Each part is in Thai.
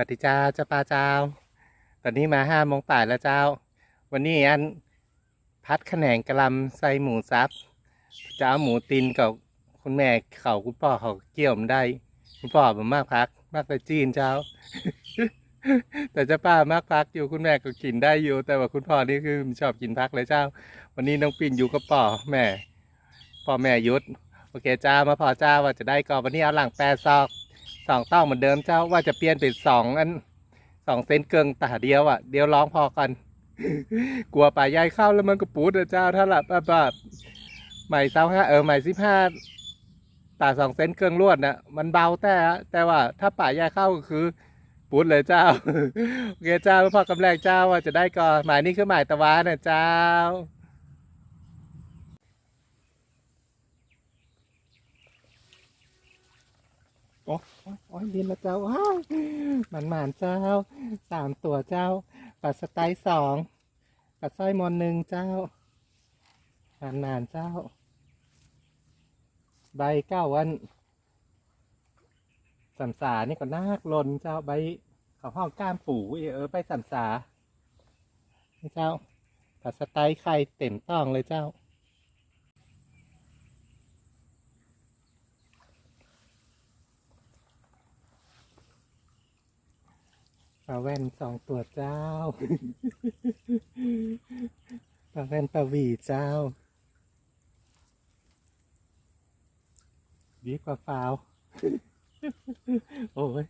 วัสดีเจ้าเจ้าป้าเจ้า ตอนนี้มาห้าโมงป่ายแล้วเจ้า วันนี้อันพัดแขนงกระลำใส่หมูซับจะเอาหมูตินกับคุณแม่เขาคุณพ่อเขาเกี่ยวมได้ คุณพ่อผมมากพัก มากไปจีนเจ้า แต่เจ้าป้ามากพักอยู่คุณแม่ก็กินได้อยู่ แต่ว่าคุณพ่อนี่คือชอบกินพักเลยเจ้า วันนี้น้องปิ่นอยู่กับป่อแม่พ่อแม่ยุดโอเคจ้ามาพอเจ้าว่าจะได้ก่อนวันนี้เอาหลังแปรซอก สองเต้าเหมือนเดิมเจ้าว่าจะเปลี่ยนเป็นสองอันสองเซนเกิงตาเดียวอะ เดียวร้องพอกัน กลัวป่ายายเข้าแล้วมันก็ปูดเจ้าถ้าหลับแบบใหม่เศร้าห้าเออใหม่สิบห้าตาสองเซนเกิงลวดนะมันเบาแต่แต่ว่าถ้าป่ายายเข้าก็คือปูดเลยเจ้าโอเคเจ้าพ่อกำแรงเจ้าว่าจะได้ก่อนหมายนี้คือหมายตะวันนะเจ้า โอ้ยโอ้ยบินแล้วเจ้าว้าวหมันหมานเจ้าสามตัวเจ้าปัดสไตล์สองปัดสร้อยมอนหนึ่งเจ้าหมานหมานเจ้า ใบเก้าวันสัมสานี่ก็นากลนเจ้าใบเขาห้องก้ามปู่เออใบสัมสาเจ้าปัดสไตล์ไข่เต็มต้องเลยเจ้า ปลาแว่นสองตัวเจ้า ปลาแว่นปลาหวีเจ้า ดีกว่าฟาว โอ้ย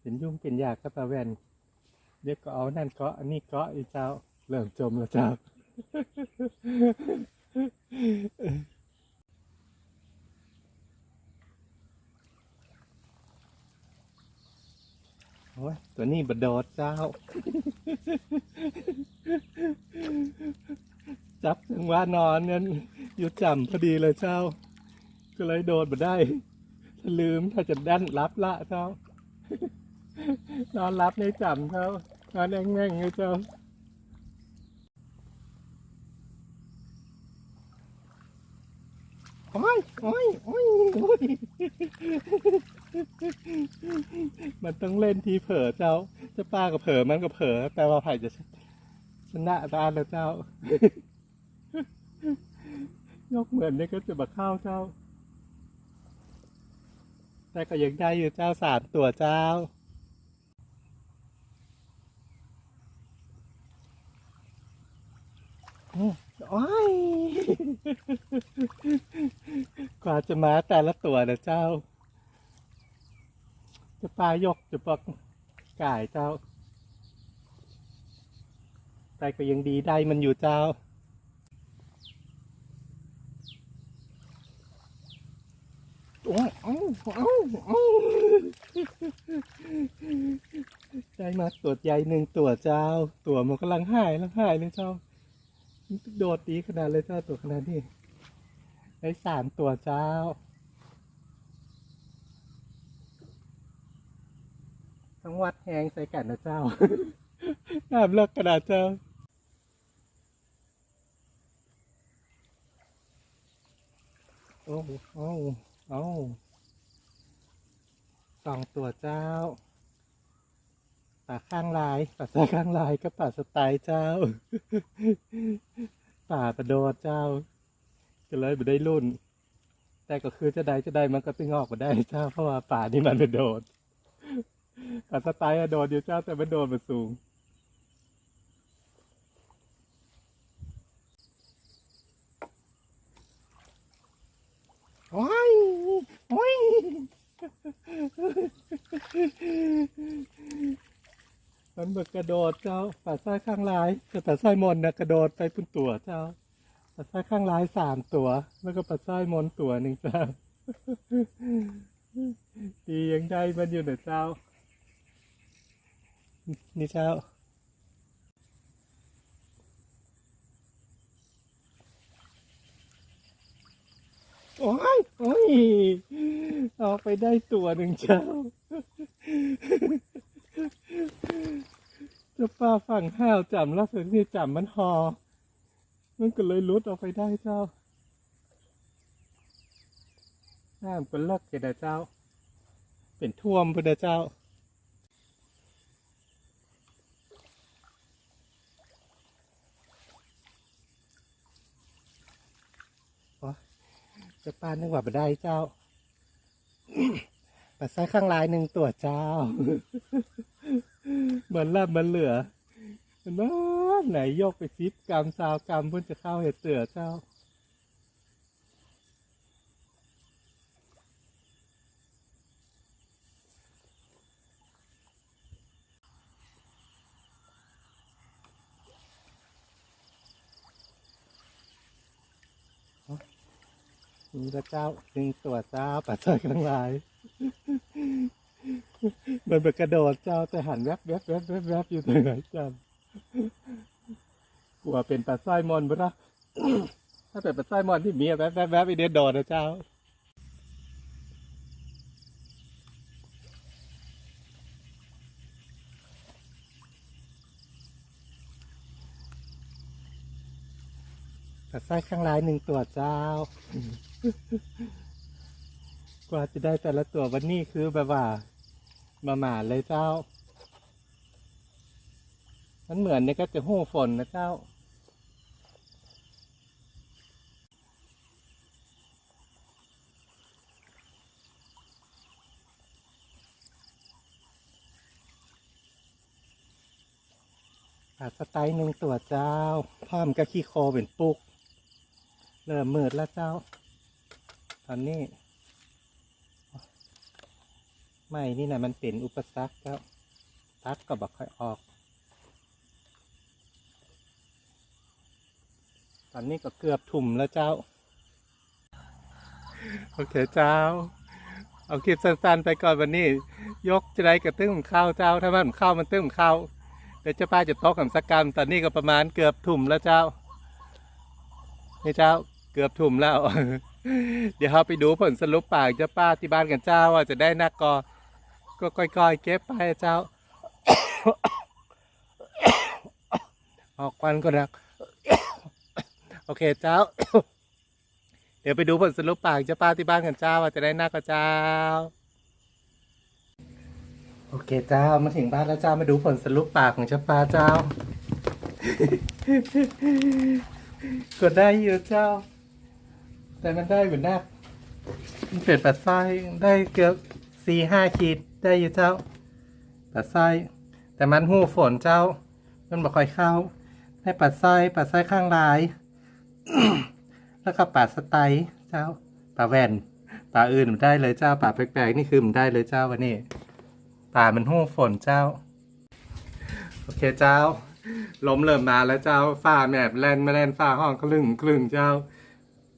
เป็นยุ่งเป็นยากกับปลาแว่น เดี๋ยวก็เอานั่นเกาะอันนี้เกาะอีเจ้า เริ่มจมแล้วเจ้า โอ้ยตัวนี้บดโดดเจ้า จับจังว่านอนเนี่ยอยู่จำพอดีเลยเจ้า ก็เลยโดดมาได้ถ้าลืมถ้าจะดันรับละเจ้านอนรับในจำเจ้านอนแง่งๆเลยเจ้า โอ้ยโอ้ยโอ้ยโอ้ย มันต้องเล่นทีเผลอเจ้าเจ้าป้าก็เผลอมันก็เผลอแต่ว่าไผ่จะชนะตาแล้วเจ้า ยกเหมือนนี่ก็จะมาเข้าเจ้า แต่ก็ยังได้อยู่เจ้าสามตัวเจ้า โอ้ย กว่าจะมาแต่ละตัวนะเจ้า จะปลายกจะปอกก่ายเจ้าแต่ก็ยังดีได้มันอยู่เจ้า โอ้ยเอ้าเอ้าเอ้าได้มาตัวจใหญ่หนึ่งตัวเจ้า ตัวมันกำลังหายแล้วหายเลยเจ้า โดดดีขนาดเลยเจ้าตัวขนาดนี้ได้สามตัวเจ้า ทั้งวัดแหงใส่กันนะเจ้าน้ำเลิกกระดาษเจ้าโอ้โอ้โอ้สองตัวเจ้าป่าข้างลายป่าสายข้างลายก็ป่าสไตล์เจ้า ป่าประโดดเจ้า ก็เลยไม่ได้รุ่น แต่ก็คือจะได้จะได้มันก็ตึงออกมาได้เจ้า เพราะว่าป่านี่มันเป็นโดด ป่าสไตล์อะโดดอยู่เจ้าแต่มันโดดมันสูง โอ้ย โอ้ย มันเบิกกระโดดเจ้าป่าซ้ายข้างลายแต่ป่าซ้ายมนนะกระโดดไปปุ่นตัวเจ้าป่าซ้ายข้างลายสามตัว แล้วก็ป่าซ้ายมนตัวหนึ่งเจ้าดียังได้มันอยู่นะเจ้า นี่เจ้า โอ้ย โอ้ย เอาไปได้ตัวหนึ่งเจ้าจ้าป้าฝั่งห้าวจำแล้วเสร็จนี่จำมันหอ มันก็เลยลุดออกไปได้เจ้าน้ำก็เลิกเกดเจ้า เป็นท่วมพุทธเจ้า อ๋อจะปานนึกว่าบ่ได้เจ้าปัดซ้ายข้างลายหนึ่งตัวเจ้า เหมือนล่ำมันเหลือเห็นว่าไหนยกไปซิปกรรมสาวกรรมเพิ่นจะเข้าเห็ดเตือเจ้า มีพระเจ้าหนึ่งตัวเจ้าปัดซอยทั้งหลาย มันเป็นกระโดดเจ้าแต่หันแวบแวบแวบแวบแวบอยู่ตรงไหนจำกลัวเป็นปลาสร้อยมอนปะนะถ้าเป็นปลาสร้อยมอนที่มีแวบแวบแวบไอเดียโดดนะเจ้าปลาสร้อยข้างลายหนึ่งตัวเจ้า กว่าจะได้แต่ละตัววันนี้คือแบบว่ามาหมาเลยเจ้า มันเหมือนเนี่ยก็จะหู้ฝนนะเจ้าปลาสไตล์หนึ่งตัวเจ้าพร้อมกับขี้โคเป็นปุก เริ่มมืดแล้วเจ้า อนนี้ไม่นี่นะมันเป็นอุปสรรคแล้วตัดก็บอกค่อยออก ตอนนี้ก็เกือบถุ่มแล้วเจ้า โอเคเจ้า เอาคลิปสั้นๆไปก่อนวันนี้ ยกจะได้กระตึ้มข้าวเจ้า ถ้ามันข้าวมันตึ้มข้าวเดี๋ยวเจ้าป้าจะโต๊ะกับสักกรรมตอนนี้ก็ประมาณเกือบถุ่มแล้วเจ้านี่เจ้า เกือบถุ่มแล้ว เดี๋ยวเราไปดูผลสรุปปากเจ้าป้าที่บ้านกันเจ้าว่าจะได้นักกอก็ก้อยๆเก็บไปเจ้า ออกควันก็นัก โอเคเจ้า เดี๋ยวไปดูผลสรุปปากเจ้าป้าที่บ้านกันเจ้าว่าจะได้นักก็เจ้า โอเคเจ้ามาถึงบ้านแล้วเจ้ามาดูผลสรุปปากของเจ้าป้าเจ้า ก็ได้อยู่เจ้า แต่มันได้เหมือนนักมันเป็นปัดไส้ได้เกือบสี่ห้าขีดได้อยู่เจ้าปัดไส้แต่มันหูฝนเจ้า มันบ่ค่อยเข้า ได้ปัดไส้ปัดไส้ข้างลาย แล้วก็ปัดสไตล์เจ้าป่าแว่นป่าอื่นมันได้เลยเจ้าป่าแปลกๆนี่คือมันได้เลยเจ้าวันนี้ป่ามันหูฝนเจ้า โอเคเจ้าลมเริ่มมาแล้วเจ้าฟ้าแมบแล่นมาแล่นฟ้าห้องคลึงคลึงเจ้า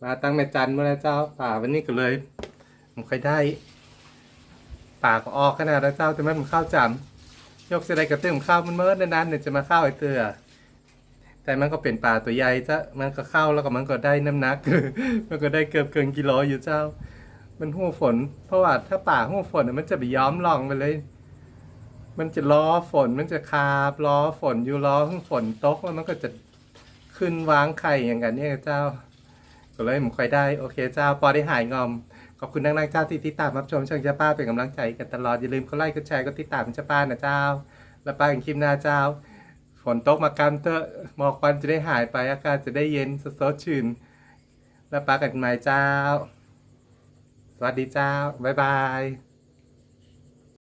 มาตั้งแม่จันทร์มาแล้วเจ้าป่าวันนี้ก็เลยมันค่อยได้ป่าก็ออกขนาดแล้วเจ้าแต่มันเข้าวจำยกเสได็จกระเตื้มข้าวมันเมื่อนานๆเนี่ยจะมาเข้าไอเตือแต่มันก็เป็นป่าตัวใหญ่จ้ะมันก็เข้าแล้วก็มันก็ได้น้ำหนัก มันก็ได้เกือบเกินกิโลอยู่เจ้า มันหู้ฝน เพราะว่าถ้าป่าหู้ฝนมันจะไปย้อมล่องไปเลย มันจะล้อฝน มันจะคาบล้อฝนอยู่ล้อฝนตกแล้วมันก็จะขึ้นวางไข่อย่างกันเนี่ยเจ้า ก็เลยผมค่อยได้โอเคเจ้าพอได้หายงอม ขอบคุณนักนักเจ้าที่ติดตามรับชมช่องเจ้าป้าเป็นกำลังใจกันตลอดอย่าลืมกดไลค์กดแชร์กดติดตามเจ้าป้านะเจ้า แล้วป้ากันคลิปหน้าเจ้า ฝนตกมากันเถอะหมอกควันจะได้หายไปอากาศจะได้เย็นสดชื่น แล้วป้ากันใหม่เจ้า สวัสดีเจ้าบ๊ายบาย